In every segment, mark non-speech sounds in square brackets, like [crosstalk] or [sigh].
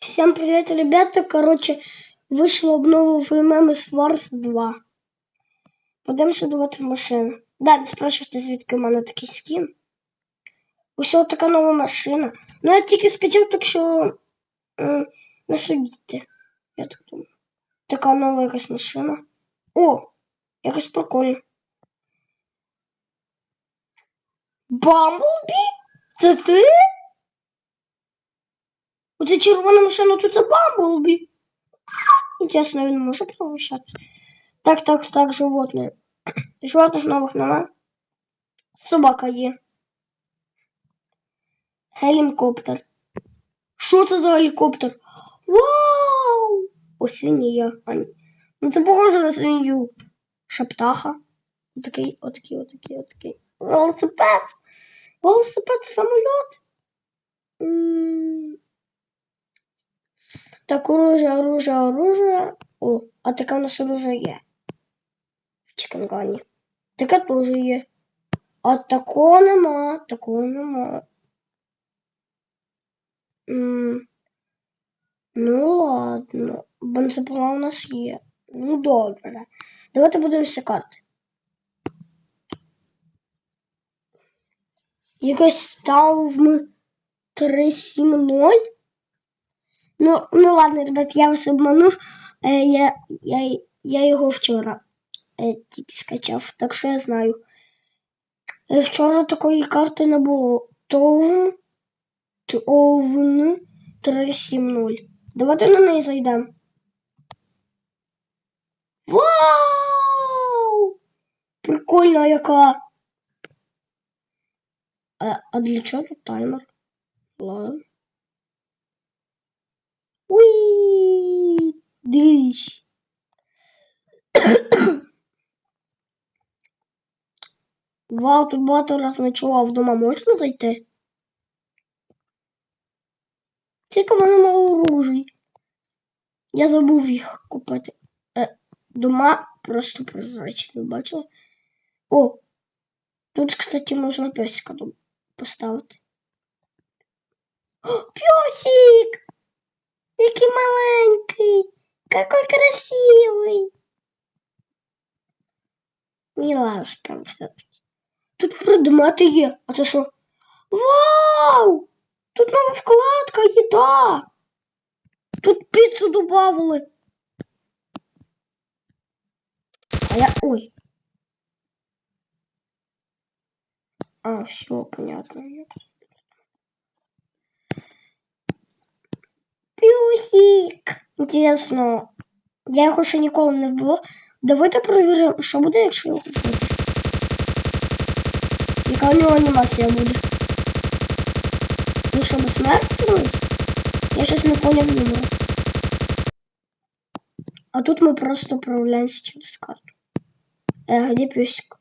Всем привет, ребята. Короче, вийшло обнова в MMS Wars 2. Подивимося давати в машину. Да, не спрашивайте, звідки в мене такий скін. Ось от така нова машина. Ну, я тільки скачав, так що е, не судіть. Я так думаю. Така нова якась машина. О! Якось прикольно. Бамблбі? Це ти? Оце червона машина, тут це Бамблбі. Інтересно, він може превращатися? Так, так, так, животне. [clears throat] Животних нових нема. Собака є. Гелікоптер. Що це за гелікоптер? Вау! О, свинья. А, ні. Ну це похоже на свинью. Шаптаха. Отакий, отакий, отакий, отакий. Велосипед. Велосипед, самоліт. Так, оружие, оружие, оружие. О, а таке у нас оружие є. В Чикенгані. Таке теж є. А такого нема, такого нема. М, Ну ладно. Бензопила у нас є. Ну добре. Давайте подивимося карти. Якось ставм 370. Ну, ну ладно, ребят, я вас обманув. Е, я, я, я його вчора е, тільки скачав, так що я знаю. Е, вчора такої карти не було. Товн Товн 370. Давайте на неї зайдемо. Вау! Прикольна яка. А, а для чого тут таймер? Ладно. Уи! Дивись. [coughs] Вау, тут багато раз ночував вдома можна зайти? Тільки в мене мало оружий. Я забув їх купити. Е, дома просто прозрачні, бачили? О! Тут, кстати, можна песика поставити. О, [gasps] песик! Який маленький! Какой красивый! Милашка все-таки. Тут предмети є. А це що? Вау! Тут нова вкладка, їда! Тут піцу добавили. А я... Ой. А, все, понятно. Пюсик! Інтересно, я його ще ніколи не вбила. Давайте перевіримо, що буде, якщо його вбити. Яка у нього анімація буде? Ну що, безсмертний? Я щось не поняв юмора. А тут ми просто управляємося через карту. Е, де пюсик?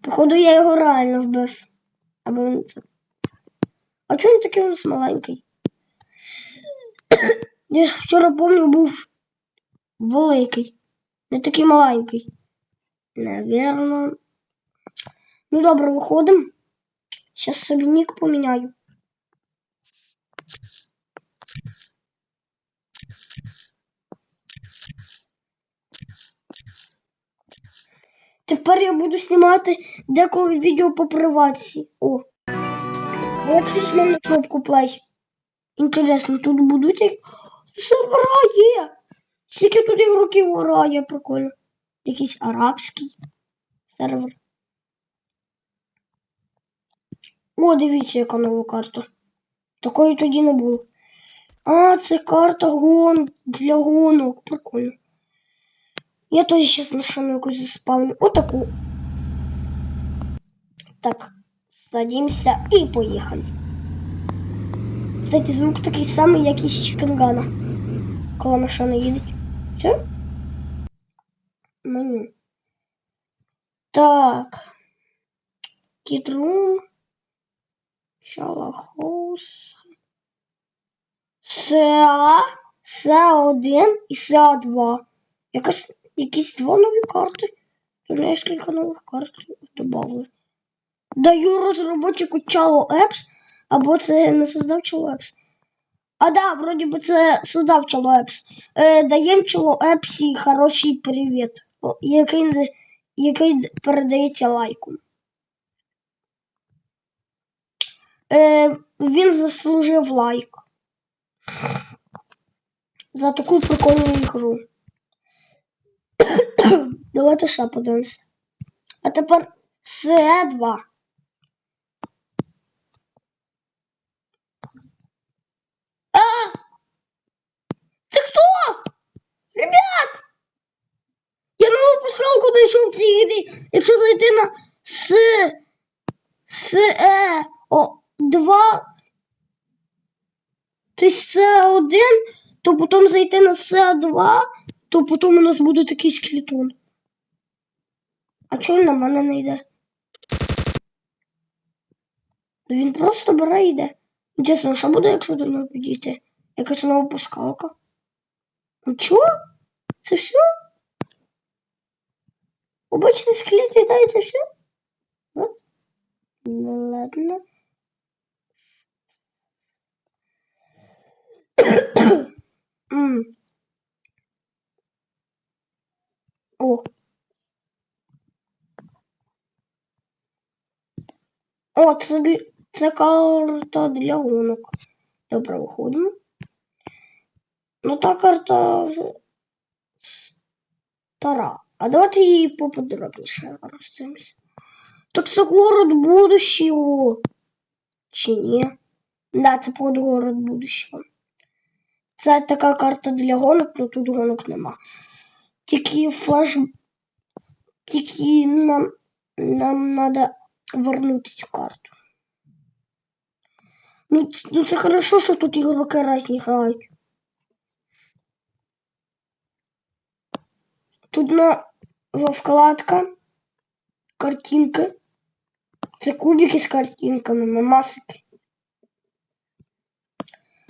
Походу я його реально вбив. Або він це. А чому він такий у нас маленький? Я ж вчора помню був великий. Не такий маленький. Наверно. Ну добре, виходимо. Зараз собі нік поміняю. Тепер я буду знімати деколи відео по приватці. О. Я на кнопку play. Інтересно, тут будуть як... сервера є. Скільки тут ігроків грає, прикольно. Якийсь арабський сервер. О, дивіться, яка нова карта. Такої тоді не було. А, це карта гон для гонок. Прикольно. Я теж зараз машину якусь заспавню. Отаку. Так, садимся і поїхали. Кстати, звук такий самий, як із Чикенгана. Коли машина їде. Все? Меню. Так. Кідрум. Шалахоус. СА. СА1 і СА2. Якась, якісь два нові карти. Тут несколько нових карт добавили. Даю розробочику Чало Apps, або це не создав Apps. А да, вроді би це создав Чело Епс. Е, даєм Чело Епсі хороший привіт, який, який передається лайком. Е, він заслужив лайк. За таку прикольну ігру. [coughs] Давайте ще подивимося. А тепер СЕ2. А! Це хто? Ребят! Я нову посилку в цій грі. Якщо зайти на С СЕ о, 2 то С1, то потім зайти на С2, то потім у нас буде такий скелетон. А чого на мене не йде? Він просто бере і йде. Інтересно, що буде, якщо до нього підійти? Якась нова пускалка? Ну чого? Це все? Обычный скелет і все? Вот. Ну ладно. О. О, це, це карта для гонок. Добре, виходимо. Ну та карта стара. А давайте її поподробніше роздивимося. Так це город будущего. Чи ні? Да, це под город будущего. Це така карта для гонок, але тут гонок нема. Тільки флеш. Тільки нам, нам треба вернути цю карту. Ну, ну це хорошо, що тут ігроки різні грають. Тут на вкладка картинки. Це кубики з картинками, мамасики.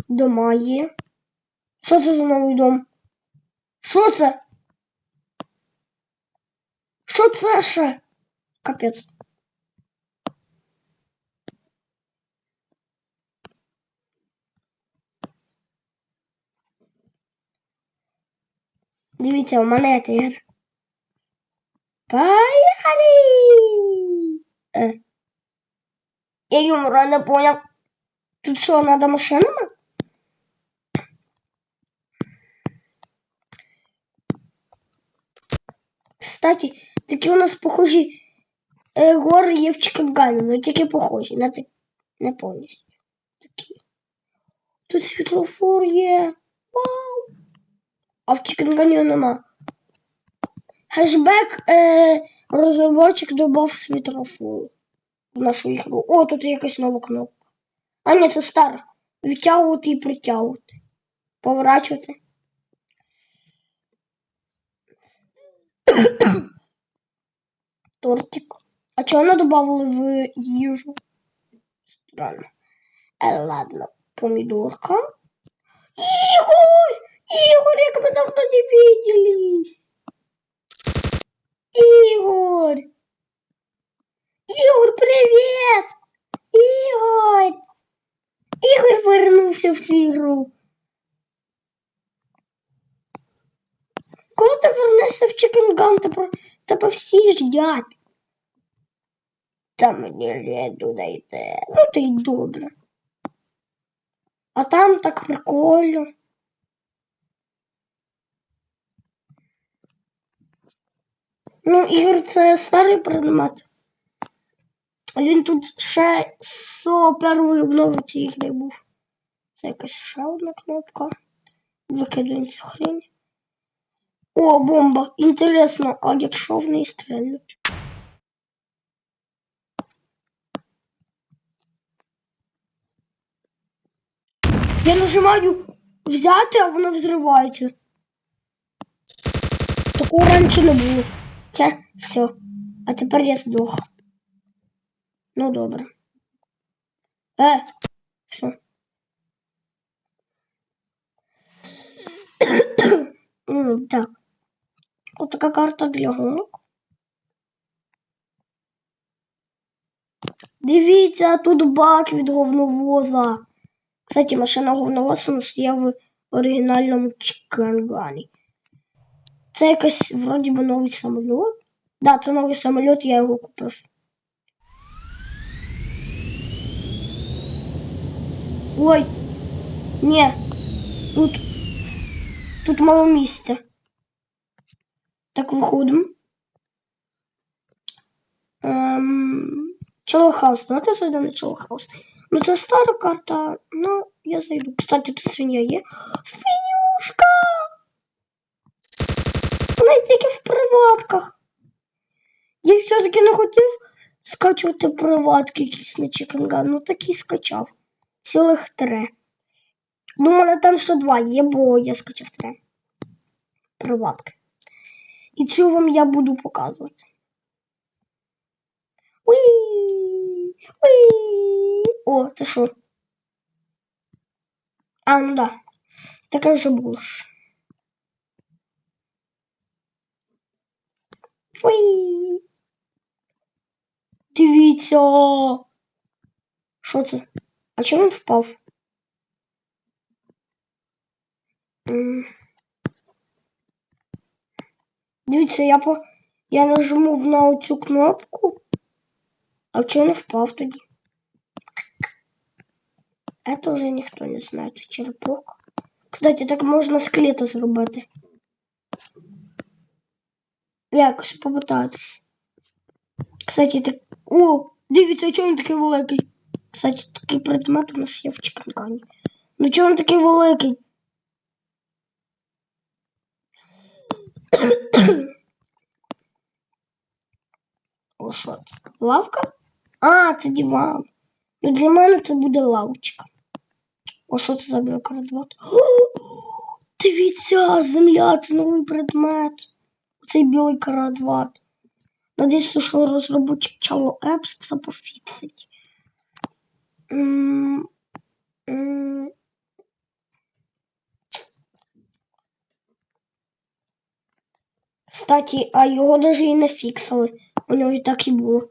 Дома є. Що це за новий дом? Що це? Що це ще? Капець. Дивіться, у мене тигр. Поїхали! Е. Я юмора не понял. Тут що, надо машинами? Кстати, такі у нас похожі е, гори є в Чикагані, але тільки похожі, не, так- не повністю. Такі. Тут світлофор є. Вау! А в Чикагані нема. Хешбек е, розробник додав світлофор в нашу ігру. О, тут якась нова кнопка. А ні, це стара. Відтягувати і притягувати. Поворачувати. Тортик. А чого не додавали в їжу? Странно. Е, ладно, помідорка. Ігор! Ігор, як ми давно не виделись. Ігор! Ігор, привіт! Ігор! Ігор вернувся в цю ігру. Коли ти вернешся в Чикенган, тебе, тебе всі ждять. Та мені ліду дайте. Ну то й добре. А там так прикольно. Ну, Ігор, це старий предмет. Він тут ще з першої обнови цієї гри був. Це якась ще одна кнопка. Викидаємо цю хрень. О, бомба! Інтересно, а якщо в неї стрельнуть? Я нажимаю взяти, а воно взривається. Такого раніше не було. Це все. А тепер я здох. Ну добре. Е, все. Так. От така карта для гонок. Дивіться, тут бак від говновоза. Кстати, машина говновоса стояв в оригінальному Чикангані. Це якийсь вроді би новий самоліт. Да, це новий самоліт, я його купив. Ой, ні, тут, тут мало місця. Так, виходимо. Ем, Челохаус, давайте зайдемо на Челохаус. Ну, це стара карта, ну, я зайду. Кстати, тут свиня є. Свинюшка! Вона тільки в приватках. Я все-таки не хотів скачувати приватки якісь на Чиканган, ну так і скачав. Цілих три. Ну, там ще два є, бо я скачав три. Приватки. І цю вам я буду показувати. Уі! Уі! О, це що? А, ну да. Таке вже було ж. Уі! Дивіться. Що це? А чому він впав? М. Дивіться, я по. Я нажму на оцю кнопку. А чого не впав тоді? Это вже ніхто не знає, це черепок. Кстати, так можна скелета зробити. Якось попитатись. Кстати, так. О, дивіться, чого він такий великий? Кстати, такий предмет у нас є в Чикангані. Ну чого він такий великий? О, що це? Лавка? А, це диван. Ну для мене це буде лавочка. О, що це за біокардват? Дивіться, земля, це новий предмет. Цей білий карадват. Надіюсь, що розробочик Чало Епс це пофіксить. М. Кстати, а його даже і не фіксили. У нього і так і було.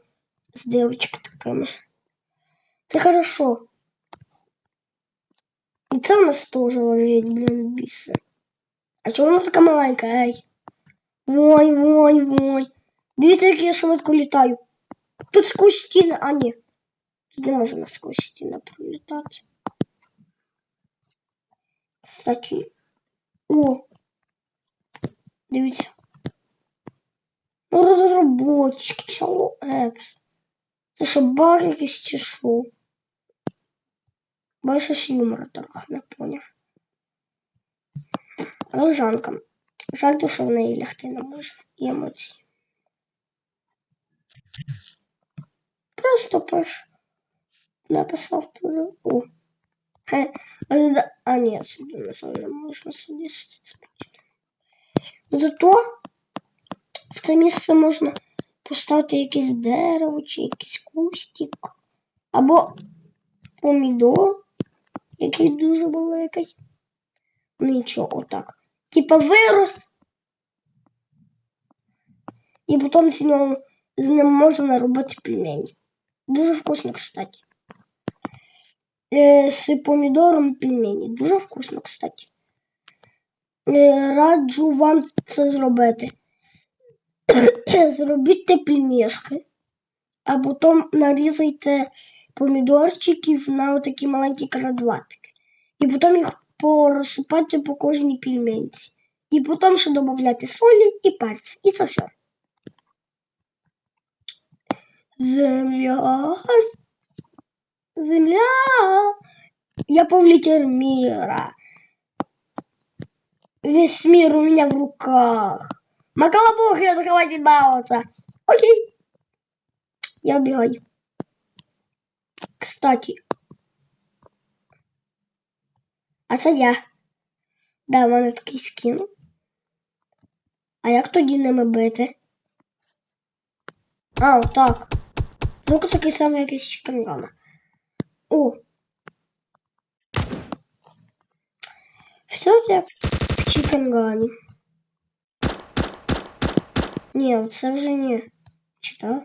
З дирочками такими. Це хорошо. І це у нас теж лежить, блін, біси. А чому вона така маленька, ей? Вой, вой, вой. Дивіться, як я швидко літаю. Тут сквозь стіни, а ні. Тут не можна сквозь стіни пролітати. Кстати. О. Дивіться. Ну, розробочик, чало епс. Це що, баг якийсь чи що? Щось юмора трохи не поняв. Лежанка. Жаль, то, що в неї лягти не може. І емоції. Просто пиш. Написав про. О. А, ні, сюди, не можна сидіти. Зато в це місце можна поставити якесь дерево чи якийсь кустик. Або помідор, який дуже великий. Нічого, отак. Типа вирос. І потім з ним, з ним можна робити пельмені. Дуже вкусно, кстати. Е, з помідором пельмені. Дуже вкусно, кстати. Е, раджу вам це зробити. [coughs] Зробіть пельмешки, а потім нарізайте помідорчиків на отакі маленькі квадратики. І потім їх порозсипайте по кожній пельменці. І потім ще додати солі і перця. І це все. Земля. Земля. Я повелитель мира. Весь мир у меня в руках. Макалабух, я захватит баловаться. Окей. Я убегаю. Кстати. А це я. Да, в мене такий скін. А як тоді ними бити? А, отак. Звук такий самий, як із Чикангана. О. Все як в Чикангані. Ні, це вже ні. Чи так?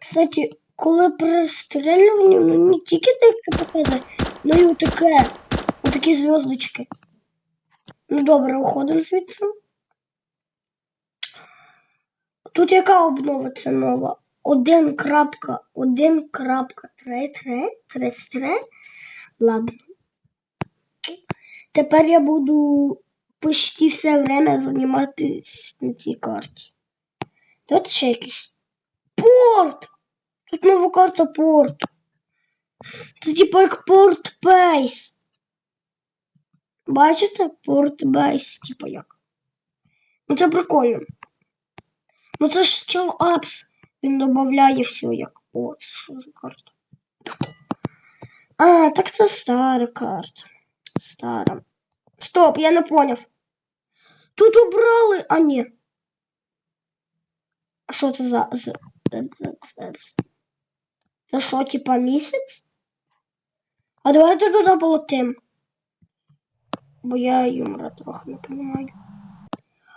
Кстати, коли пристрілювання, ну не тільки так показує, Ну і отаке. Отакі зв'язочки. Ну добре, уходимо звідси. Тут яка обнова це нова? 1 крапка, 1 крапка, 3, 3, 33. Ладно. Тепер я буду почти все время займатися на цій карті. Тут ще якийсь порт! Тут нова карта порт. Це типу як порт бейс. Бачите? Порт бейс, типу як. Ну це прикольно. Ну це ж чел апс. Він додає все як. О, що за карта? А, так це стара карта. Стара. Стоп, я не поняв. Тут убрали. А ні. А що це за- Це що, типа місяць? А давайте туди полетим. Бо я юмора трохи не розумію.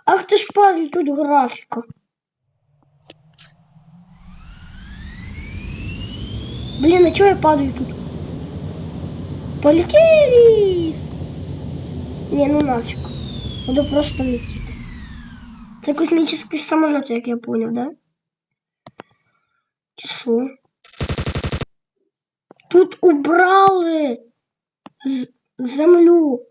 Ах ти ж пазл, тут графіка. Блін, а чого я падаю тут? Полетелись! Ні, ну нафиг. Буду просто летіти. Це космічний самоліт, як я понял, да? Чи що? Тут убрали землю.